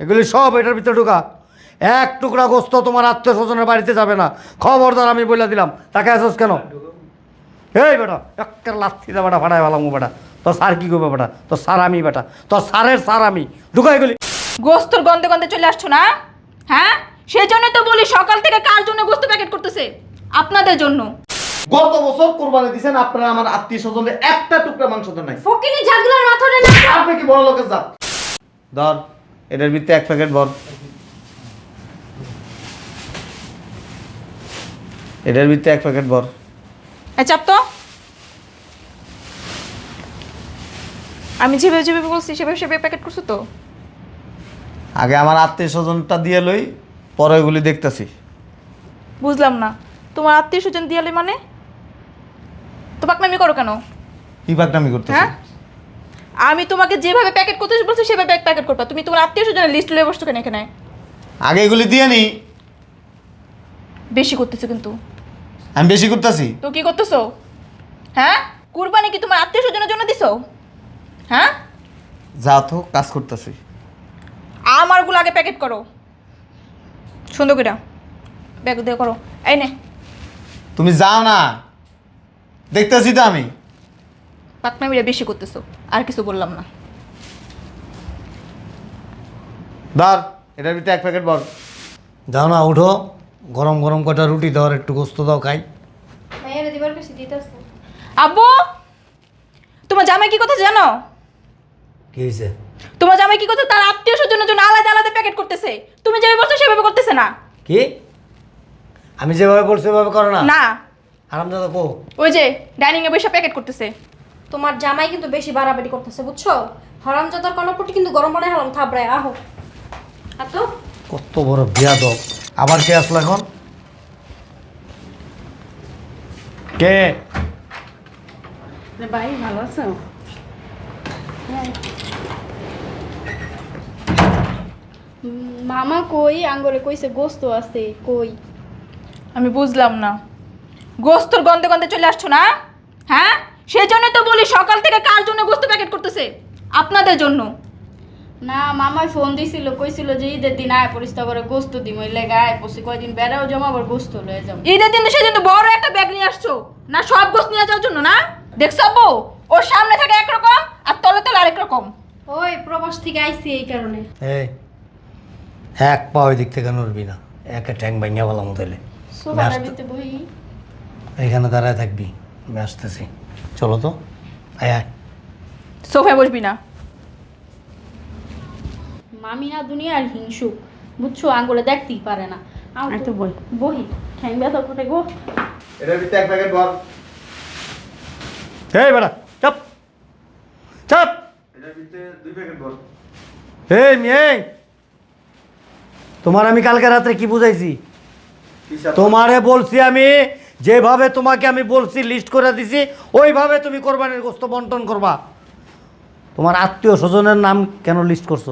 এগুলি সব এটার ভিতরে ঢুকা। এক টুকরা গোস্ত তোমার আত্মীয় স্বজনের বাড়িতে যাবে না। খবরদার আমি বলে দিলাম। তাকে আসোস কেন? এই বেটা একটা লাথি দা বেটা ফাটাই ভালাম বেটা। তোর স্যার কি করবে বেটা? তো সার আমি বেটা। তো স্যারের সার আমি। ঢুকা এগুলি। গোস্তর গন্ধে গন্ধে চলে আসছো না? হ্যাঁ? সেই জন্য তো বলি সকাল থেকে কার জন্য গোস্ত প্যাকেট করতেছে? আপনাদের জন্য। গত বছর কোরবানি দিয়েছেন আপনারা আমার আত্মীয় স্বজনের একটা টুকরা মাংস দেন নাই। ফকিনি জাগুলার মাথরে না আপনি কি বড় লোকের জাত? ধর। এটার ভিতরে এক প্যাকেট ভর এটার ভিতরে এক প্যাকেট ভর চাপ তো। আমি যেভাবে যেভাবে বলছি সেভাবে সেভাবে প্যাকেট করছ তো? আগে আমার আত্মীয় স্বজনটা দিয়ে লই পরে এগুলি দেখতেছি। বুঝলাম না। তোমার আত্মীয় স্বজন দিয়ালে মানে? তো পাকনামি করো কেন? কি পাকনামি করতেছি? হ্যাঁ? আমি তোমাকে যেভাবে প্যাকেট করতে বলছি সেভাবে প্যাকেট করবা। তুমি তোমার আত্মীয় স্বজনের লিস্ট লয়ে বসছো কেন এখানে? আগে এগুলি দিয়ে নি বেশি করতেছো কিন্তু। আমি বেশি করতেছি। তো কি করতেছো? হ্যাঁ? কুরবানি কি তোমার আত্মীয় স্বজনের জন্য দিছো? হ্যাঁ? যা তো কাজ করতেছি। আমারগুলো আগে প্যাকেট করো। সুন্দর করে। ব্যাগ দিয়ে করো। এই নে। তুমি যাও না। দেখতেছি তো আমি। পাকনামিরা বেশি করতেছো আর কিছু বললাম না। ধর এটার ভিতরে এক প্যাকেট বল। যাও না উঠো। গরম গরম কটা রুটি দাও আর একটু গোস্ত দাও খাই। মায়ের দিবার বেশি দিতেছে আব্বু তোমার জামাই কি কথা জানো? কি হয়েছে তোমার জামাই কি কথা? তার আত্মীয় স্বজনের জন্য আলাদা আলাদা প্যাকেট করতেছে। তুমি যেভাবে বলছো সেভাবে করতেছে না। কি? আমি যেভাবে বলছি সেভাবে করো না? না। আরামদাদা কো। ওই যে ডাইনিং এ বসে প্যাকেট করতেছে। তোমার জামাই কিন্তু বেশি বাড়াবাড়ি করতেছে বুঝছ? হরামজাদার কর্ণপটি কিন্তু গরম বানাই হলাম থাবড়ায় আহো। আর তো কত বড় বিয়া দব আবার কে আসলো এখন? কে? ভাই ভালো আছো? মামা কই? আঙ্গরে কইছে গোস্ত আছে কই? আমি বুঝলাম না। গোস্তর গন্ধে গন্ধে চলে আসছো না? হ্যাঁ? সেই জন্য তো বলি সকাল থেকে কার জন্য গোস্ত প্যাকেট করতেছে? আপনাদের জন্য। না মামাই ফোন দিছিল কইছিল যে ঈদের দিন আয় পরিষ্কার করে গোস্ত দিম। ওই লেগে আয় পড়ছি কয়দিন বেড়াও জমা আবার গোস্ত লয়ে যাব। ঈদের দিন সেদিন তো বড় একটা ব্যাগ নিয়ে আসছো। না সব গোস্ত নিয়ে যাওয়ার জন্য না? দেখছ আব্বু? ওর সামনে থাকে একরকম আর তলে তলে আরেক রকম। ওই প্রবাস থেকে আইছি এই কারণে। এই এক পা ওই দিক থেকে নড়বি না। একে ট্যাং ভাঙিয়া বলা। বই এখানে দাঁড়ায় থাকবি আমি আসতেছি চলো তো। আয় আয়। সোফায় বসবি না। মামি না দুনিয়ার হিংসুক। বুঝছ? আঙ্গুলে দেখতেই পারে না। তো বই। বহি। ঠ্যাং ব্যথা কোটে গো। এটার ভিতরে এক প্যাকেট বল। এই বেটা চাপ। চাপ। এটার ভিতরে দুই প্যাকেট বল। এই মেয়ে। তোমার আমি কালকে রাত্রে কি বুঝাইছি? তোমারে বলছি আমি যেভাবে তোমাকে আমি বলছি লিস্ট করে দিছি ওইভাবে তুমি কোরবানির গোস্ত বন্টন করবা। তোমার আত্মীয় স্বজনের নাম কেন লিস্ট করছ?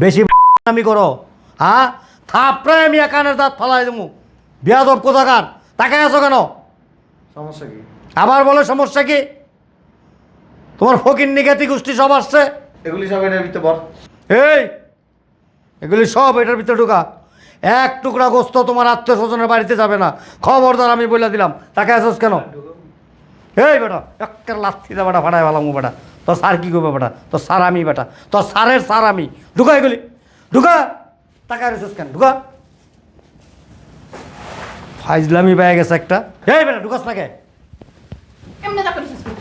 বেশি আমি করো হ্যাঁ? থাপড়ায় আমি কানের দাঁত ফালাই দেবো। বিয়াদব কোথাকার? তাকে আছো কেন? সমস্যা কি? আবার বলে সমস্যা কি? তোমার ফকির নিগাতি গোষ্ঠী সব আসছে? এগুলি সব এটার ভিতরে বল। এই এগুলি সব এটার ভিতরে ঢুকা। এক টুকরা গোস্ত তোমার আত্মীয় স্বজনের বাড়িতে যাবে না। খবরদার আমি বলে দিলাম। তাকে আসোস কেন? এই বেটা একটা লাথি দা বেটা ফাটাই ভালাম বেটা। তোর স্যার কি করবে বেটা? তোর সার আমি বেটা। তোর স্যারের সার আমি। ঢুকা এগুলি। ঢুকা। টাকা রেছিস কেন? ঢুকা। ফাইজলামি পেয়ে গেছে একটা। এই বেটা ঢুকাস না কে? এমনি তা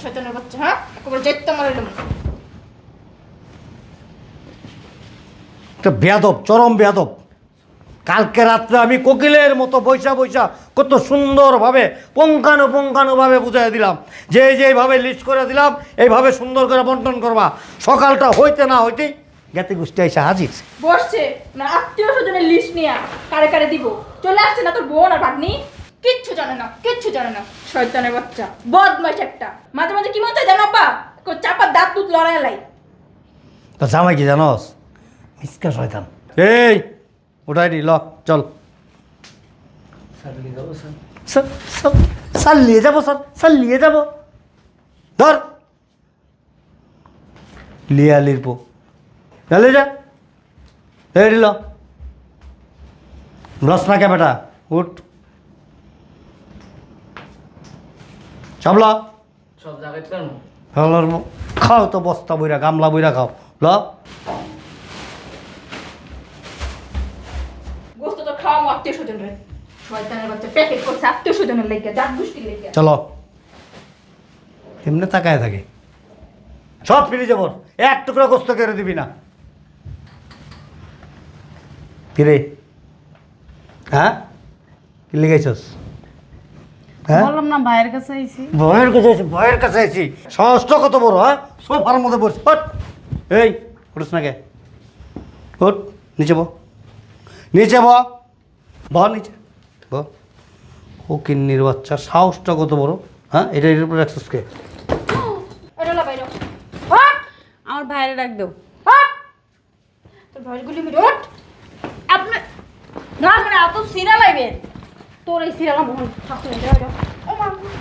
শয়তানের বাচ্চা হ্যাঁ? একেবারে যেতে মারাইলাম। একটা বেয়াদব চরম বেয়াদব। কালকে রাত্রে আমি কোকিলের মতো বৈশা বৈশা কত সুন্দরভাবে পুঙ্খানুপুঙ্খানুভাবে বুঝাই দিলাম। যে এই যে এইভাবে লিস্ট করে দিলাম এইভাবে সুন্দর করে বন্টন করবা। সকালটা হইতে না হইতেই জ্ঞাতি গোষ্ঠী এসে হাজির। বসছে। না আত্মীয় স্বজনের লিস্ট নিয়ে কারে কারে দিব? চলে আসছে না তোর বোন আর ভাগ্নি? কিচ্ছু জানে না কিচ্ছু জানে না। শয়তানের বাচ্চা বদমাইশ একটা। মাঝে মাঝে কি মতো জানো আপা চাপার দাঁত দুধ লড়াই লাই। তো জামাই কি জানোস? মিসকা শয়তান। এই! ওটাই ল চল স্যার স্যার নিয়ে যাব স্যার স্যার নিয়ে যাব ধর লিয়া লিরপো চলে যা এই দিল লস না কে বেটা উঠ সব জায়গায় কেন হলর খাও তো বস্তা বইরা গামলা বইরা খাও ল আত্মীয় স্বজন রে শয়তানের বাচ্চা প্যাকেট করছে আত্মীয় স্বজনের লেগে জাত গোষ্ঠীর লেগে চলো। এমনি তাকায় থাকে। সব ফিরে যাব। এক টুকরো গোস্ত কেড়ে দিবি না। কিরে? হ্যাঁ? কি লেগেছস হ্যাঁ? বললাম না ভাইয়ের কাছে আইছি। ভয়ের কাছে ভয়ের কাছে কত বড় হ্যাঁ? সোফার মধ্যে বসে হট এই উঠিস না কে? উঠ নিচে ব। নিচে ব। ব নিচে। ব ও কিন্নির বাচ্চা সাহসটা কত বড়। হ্যাঁ এটা এটার উপরে রাখছিস কে? এটা লা বাইরো। হট। আমার ভাইয়ের ডাক দেও। তোর গুলি হট। আপনি না মানে এত সিরা লাগবে তোর এই ঠাকুর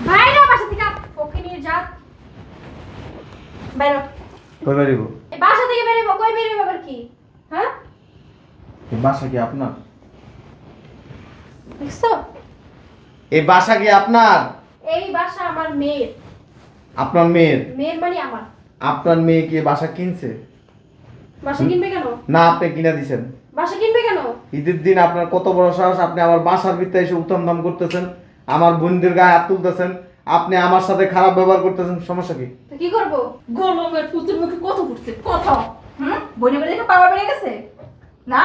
বাইরো। বাসা থেকে। ওকে নিয়ে যা। কই বাসা থেকে বেরোবো কই বেরোবো আবার কি? হ্যাঁ? বাসা কি আপনার? দেখছ? এই বাসা কি আপনার? এই বাসা আমার মেয়ের। আপনার মেয়ের? মেয়ের মানে আমার। আপনার মেয়ে কি বাসা কিনছে? বাসা কিনবে কেন? না আপনি কিনা দিছেন। বাসা কিনবে কেন? ঈদের দিন আপনার কত বড় সাহস আপনি আমার বাসার ভিতরে এসে উত্তম দাম করতেছেন আমার বোনদের গায়ে হাত তুলতেছেন আপনি আমার সাথে খারাপ ব্যবহার করতেছেন সমস্যা কি? কি করব? গোলমের পুতুর মুখে কত ফুটছে কত হুম? বনে পাওয়ার বেড়ে গেছে? না?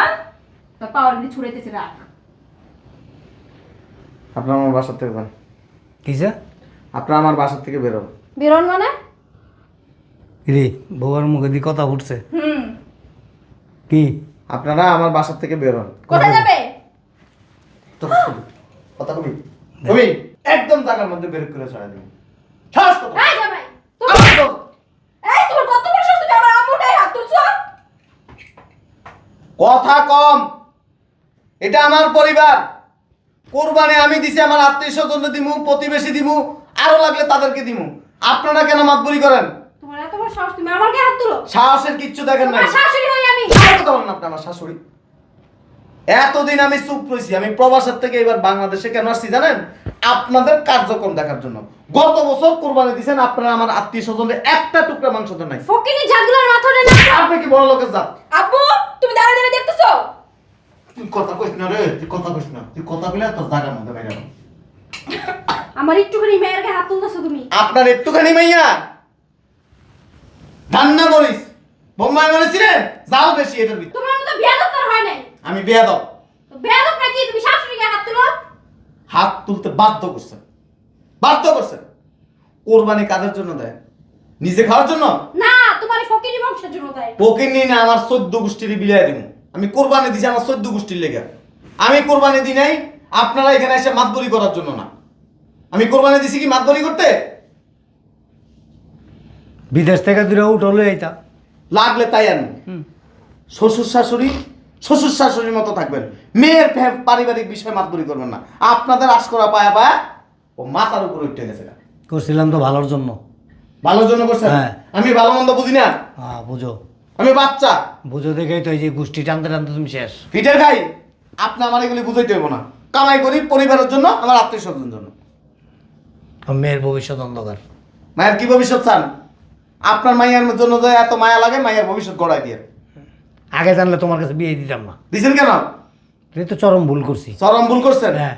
পাওয়ার দিয়ে ছুড়াইতেছে রাখ আপনার আমার বাসার থেকে যান। কিসে আপনার আমার বাসার থেকে বেরোন। বেরোন মানে? রে বউয়ের মুখে দিয়ে কথা উঠছে। হুম। কি? আপনারা আমার বাসার থেকে বেরোন। কোথায় যাবে? তো কথা কবি। কবি? একদম জায়গার মধ্যে বের করে ছড়া দিন সাহস কত? এই তুমি তো। এই তোমার কত বড় সাহস তুমি আমার আম্মুটাই হাত তুলছো? কথা কম। এটা আমার পরিবার। কোরবানি আমি দিছি আমার আত্মীয় স্বজন দিমু প্রতিবেশী দিমু আরও লাগলে তাদেরকে দিমু। আপনারা কেন মাতবরি করেন? তোমার এত বড় সাহস তুমি আমার গায়ে হাত তুলো। সাহসের কিচ্ছু দেখেন তোমার শাশুড়ি হই আমি। আর বলেন আপনি আমার শাশুড়ি। এতদিন আমি চুপ রয়েছি আমি প্রবাসের থেকে এবার বাংলাদেশে কেন আসছি জানেন? আপনাদের কার্যক্রম দেখার জন্য। গত বছর কোরবানি দিয়েছেন আপনারা আমার আত্মীয় স্বজনের একটা টুকরা মাংস দেন নাই। ফকিনি আপনি কি বড় লোকের জাত? আব্বু তুমি দাঁড়িয়ে দাঁড়িয়ে দেখতেছো? তুই কথা কইস না রে তুই কথা কইস না। তুই কথা কইলে তোর জায়গার মধ্যে বাইরে আমার একটুখানি মেয়ের গায়ে হাত তুলতেছো তুমি? আপনার একটুখানি মাইয়া? রান্না বোম্বাই রে যাও বেশি এটার ভিতর। তোমার মতো বেয়াদব তার হয় নাই? আমি বিয়া দাও বেয়াদব নাকি তুমি শাশুড়ি গায়ে হাত তুলো? হাত তুলতে বাধ্য করছেন বাধ্য করছেন কোরবানি কাদের জন্য দেয়? নিজে খাওয়ার জন্য? না তোমার ফকিনি বংশের জন্য ওকে নিয়ে না আমার চোদ্দ গোষ্ঠীর বিলাই দিব। আমি কোরবানি দিছি আমার চোদ্দ গোষ্ঠীর লেগে। আমি কোরবানি দিই নাই আপনারা এখানে এসে মাতবরি করার জন্য না। আমি কোরবানি দিছি কি মাতবরি করতে? বিদেশ থেকে দূরে উঠলে এইটা লাগলে তাই আনব শ্বশুর শাশুড়ি শ্বশুর শাশুড়ির মতো থাকবেন। মেয়ের পারিবারিক বিষয়ে মাতবরি করবেন না। আপনাদের আশ করা পায়া পায়া ও মাথার উপর উঠে গেছে গা। করছিলাম তো ভালোর জন্য। ভালোর জন্য করছেন? হ্যাঁ। আমি ভালো মন্দ বুঝি না? হ্যাঁ বুঝো। আমি বাচ্চা। বুঝো দেখেই তো এই যে গোষ্ঠী টানতে টানতে তুমি শেষ। পিঠের খাই আপনি আমার এগুলি বুঝাইতে হইব না। কামাই করি পরিবারের জন্য আমার আত্মীয় স্বজন জন্য। আমার মেয়ের ভবিষ্যৎ অন্ধকার। মায়ের কি ভবিষ্যৎ চান? আপনার মায়ের জন্য যে এত মায়া লাগে মায়ের ভবিষ্যৎ গড়াই দিয়ে। আগে জানলে তোমার কাছে বিয়ে দিতাম না। দিছেন কেন? তুমি তো চরম ভুল করছি। চরম ভুল করছেন? হ্যাঁ।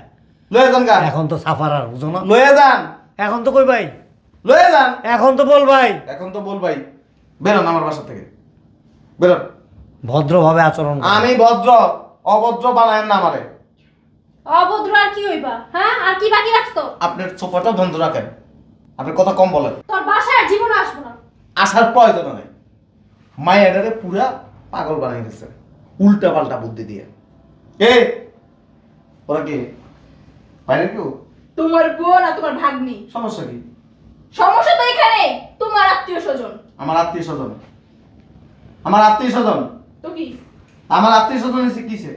লয়ে যান গা। এখন তো সাফার আর বুঝো না। লয়ে যান। এখন তো কই ভাই? লয়ে যান। এখন তো বল ভাই। এখন তো বল ভাই। বেরোন আমার বাসা থেকে। বেরোন। ভদ্রভাবে আচরণ করো। আমি ভদ্র অভদ্র বানায়েন না আমারে। অভদ্র আর কি হইবা? হ্যাঁ? আর কি বাকি রাখছো? আপনার সোফাটা বন্ধ রাখেন। আপনার কথা কম বলেন। তোর বাসায় আর জীবনে আসব না। আসার প্রয়োজন নেই। মায়েরারে পুরা পাগল বানাই দিচ্ছে উল্টা পাল্টা বুদ্ধি দিয়ে। এ ওরা কি? বাইরে কেউ? তোমার বোন আর তোমার ভাগ্নি। সমস্যা কি? সমস্যা তো এখানে। তোমার আত্মীয় স্বজন। আমার আত্মীয় স্বজন। আমার আত্মীয় স্বজন। তো কি? আমার আত্মীয় স্বজন এসে কিসে?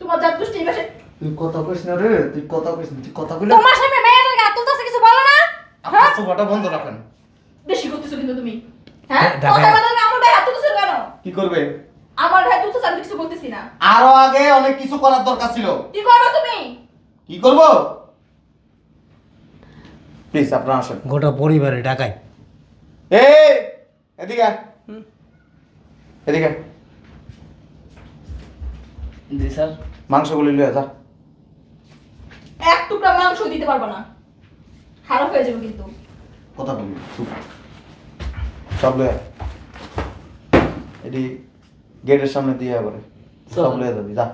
তোমার জাত গোষ্ঠী বাসায় তুই কথা কইস না রে তুই কথা কইস না তুই কথা কইলে তোমার সামনে মেয়েটার গায়ে হাত তুলতেছে কিছু বলো না। হ্যাঁ? আপনার সোফাটা বন্ধ রাখেন। বেশি করতেছো কিন্তু তুমি। হ্যাঁ? ঢাকায়- কথা বলার আমার গায়ে হাত তুলতেছো কেন? কি করবে? আমার ভাই তুই তো আমি কিছু বলতেছি না। আরও আগে অনেক কিছু করার দরকার ছিল। কি করব তুমি? কি করব? প্লিজ আপনারা আসেন। গোটা পরিবারে টাকায় এই এদিকে আয়। এদিকে আয়। জি স্যার। মাংসগুলি লয়ে যা। এক টুকরা মাংস দিতে পারব না। খারাপ হয়ে যাবে কিন্তু। কথা চুপ। সব লয়ে এটি গেটের সামনে দিয়ে করে সব। লয়ে যাবি যা।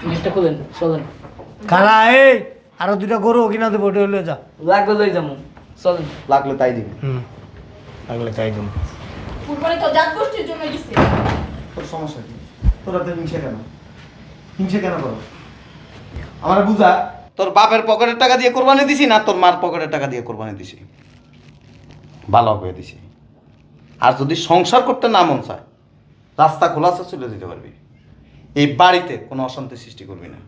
জিনিসটা খুলেন চলেন। কারা এই আরও দুইটা গরু কিনা দেবো ওটা হলে যা। লাগবে লই যাব। চলেন। লাগলে তাই দিবি। হুম। লাগলে চাই তুমি কুরবানি তো জাত গোষ্ঠীর জন্য দিচ্ছে তোর সমস্যা কি? তোরা তো হিংসে কেন? হিংসে কেন করো? আমার বুঝা তোর বাপের পকেটের টাকা দিয়ে কোরবানি দিছি না তোর মার পকেটের টাকা দিয়ে কোরবানি দিছি? ভালো হয়ে দিছি। আর যদি সংসার করতে না মন চায় রাস্তা খোলা আছে চলে যেতে পারবি। এই বাড়িতে কোনো অশান্তি সৃষ্টি করবি না।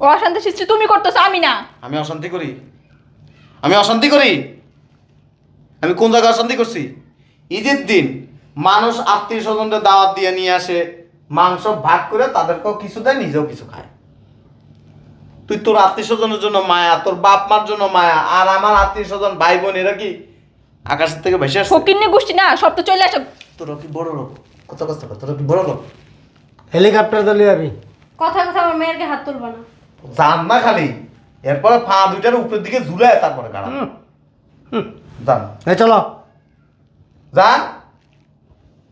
ও অশান্তি সৃষ্টি তুমি করতেছো আমি না। আমি অশান্তি করি? আমি অশান্তি করি? আমি কোন জায়গায় অশান্তি করছি? ঈদের দিন মানুষ আত্মীয় স্বজনদের দাওয়াত দিয়ে নিয়ে আসে মাংস ভাগ করে তাদেরকেও কিছু দেয় নিজেও কিছু খায়। তুই তোর আত্মীয় স্বজনের জন্য মায়া তোর বাপ মার জন্য মায়া আর আমার আত্মীয় স্বজন ভাই বোন এরা কি আকাশের থেকে ভেসে আসছে? ফকিন্নি গোষ্ঠী না সব তো চলে আসে। তোর কি বড় লোক? কত কষ্ট কর তোরা কি বড় লোক? হেলিকপ্টার লিয়ে যাবি কথা কথা আমার মেয়েরকে হাত তুলবা না। যান না খালি এরপরে ফা দুইটার উপরের দিকে ঝুলায় তারপরে গাড়া। হুম, হুম। যান। এই চলো। যান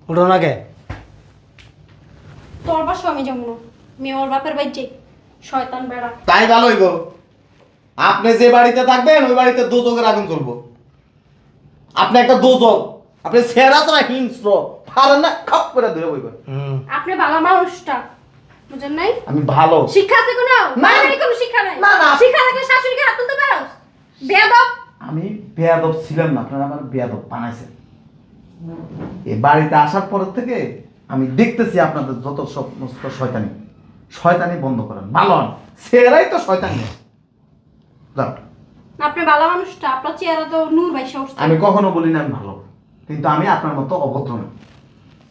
উঠো না কে তোর পাশে আমি যাব না। মেয়ে ওর বাপের বাড়ি যাই শয়তান বেড়া। তাই ভালো হইব আপনি যে বাড়িতে থাকবেন ওই বাড়িতে দোজকের আগুন চলবো আপনি একটা দোজক আপনি সেরা তো না হিংস্র। পারেন না খাপ করে ধরে বইবেন আপনি ভালো মানুষটা। বুঝেন নাই? আমি ভালো। শিক্ষা আছে কোনো? না। কোনো শিক্ষা নাই? না, না। শিক্ষা থাকলে শাশুড়িকে হাত তুলতে পারো বেয়াদব। আমি বেয়াদব ছিলাম না। আপনারা আমার বেয়াদব বানাইছেন। এই বাড়িতে আসার পর থেকে আমি দেখতেছি আপনাদের যত সমস্ত শয়তানি। শয়তানি বন্ধ করেন ভালো হন। সেরাই তো শয়তানি। যাও আপনি ভালো মানুষটা আপনার চেহারা তো নূর আমি কখনো বলি না আমি ভালো কিন্তু আমি আপনার মতো অভদ্র না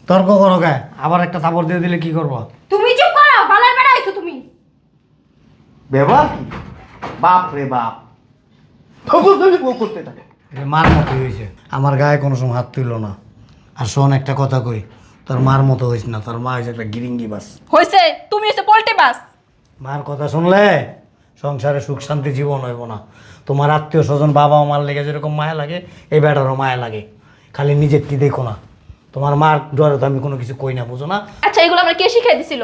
তর্ক করো কে আবার একটা থাপড় দিয়ে দিলে কি করব? তুমি চুপ করো বালার বেড়া আইছো তুমি। ব্যবহার কি? বাপ রে বাপ। ও করতে থাকে। এটা মার মতো হয়েছে। আমার গায়ে কোনো সময় হাত তুললো না। আর শোন একটা কথা কই তোর মার মতো হয়েছে না তোর মা হয়েছে একটা গিরিঙ্গি বাস। হয়েছে তুমি হচ্ছে পোল্টে বাস? মার কথা শুনলে সংসারে সুখ শান্তি জীবন হইব না। তোমার আত্মীয় স্বজন বাবা মার লেগে যেরকম মায়া লাগে এই বেটারও মায়া লাগে। খালি নিজেরটি দেখো না। তোমার মার ডরে তো আমি কোনো কিছু কই না বুঝো না? আচ্ছা এগুলো আমরা কে শিখিয়ে দিছিল?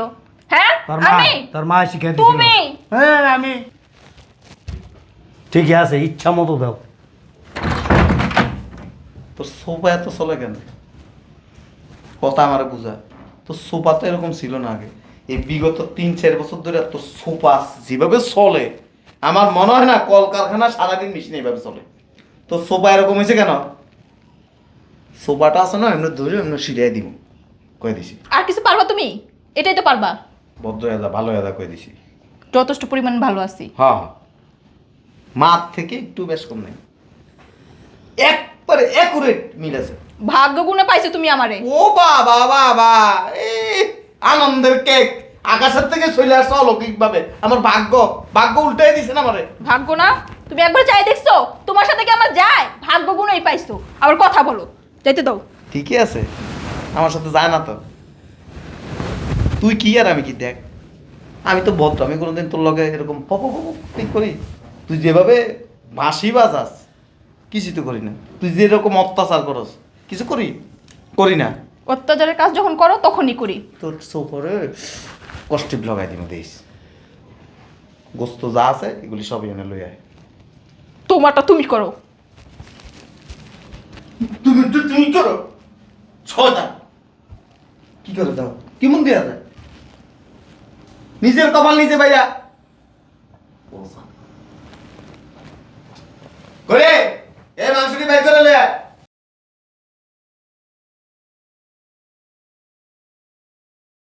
হ্যাঁ? তোর মা আমি? তোর মা শিখে দিছিল। তুমি? হ্যাঁ আমি। ঠিকই আছে ইচ্ছা মতো দাও। তোর সোফা এত চলে কেন? কথা আমার বুঝা। তোর সোফা তো এরকম ছিল না আগে। এই বিগত তিন চার বছর ধরে তোর সোফা যেভাবে চলে আমার মনে হয় না কলকারখানা সারাদিন মেশিন এইভাবে চলে। তো সোফা এরকম হয়েছে কেন? সোফাটা আছে না এমনি ধরে এমনি সিরিয়াই দিব। কয়ে দিছি। আর কিছু পারবা তুমি? এটাই তো পারবা। বদ্ধ এদা ভালো এদা কয়ে দিছি। যথেষ্ট পরিমাণ ভালো আছি। হ্যাঁ হ্যাঁ। মার থেকে একটু বেশ কম নেই। একবারে অ্যাকুরেট মিল আছে ভাগ্য গুণে পাইছো তুমি আমারে ও বাবা বাবা এ আনন্দের কেক আকাশের থেকে চলে আসছে অলৌকিক ভাবে আমার ভাগ্য ভাগ্য উল্টাই দিছে না আমারে ভাগ্য না তুমি একবার চাই দেখছ তোমার সাথে কি আমার যায় ভাগ্য গুণই পাইছো আবার কথা বলো যাইতে দাও ঠিকই আছে আমার সাথে যায় না তো তুই কি আর আমি কি দেখ আমি তো ভদ্র আমি কোনোদিন তোর লগে এরকম পপ পপ ঠিক করি তুই যেভাবে বাঁশি বাজাস কিছু তো করি না। তুই যেরকম অত্যাচার করস কিছু করি? করি না। অত্যাচারের কাজ যখন করো তখনই করি। তোর সোফরে কষ্টিপ লগাই দিব দিস গোস্ত যা আছে এগুলি সবই এনে লই আয়। তোমারটা তুমি করো। তুমি তো তুমি করো? ছটা কি করে দাও? কেমন দেওয়া যায়? নিজের কপাল নিজে ভাইয়া করে। এ মাংসটি বের করে আয়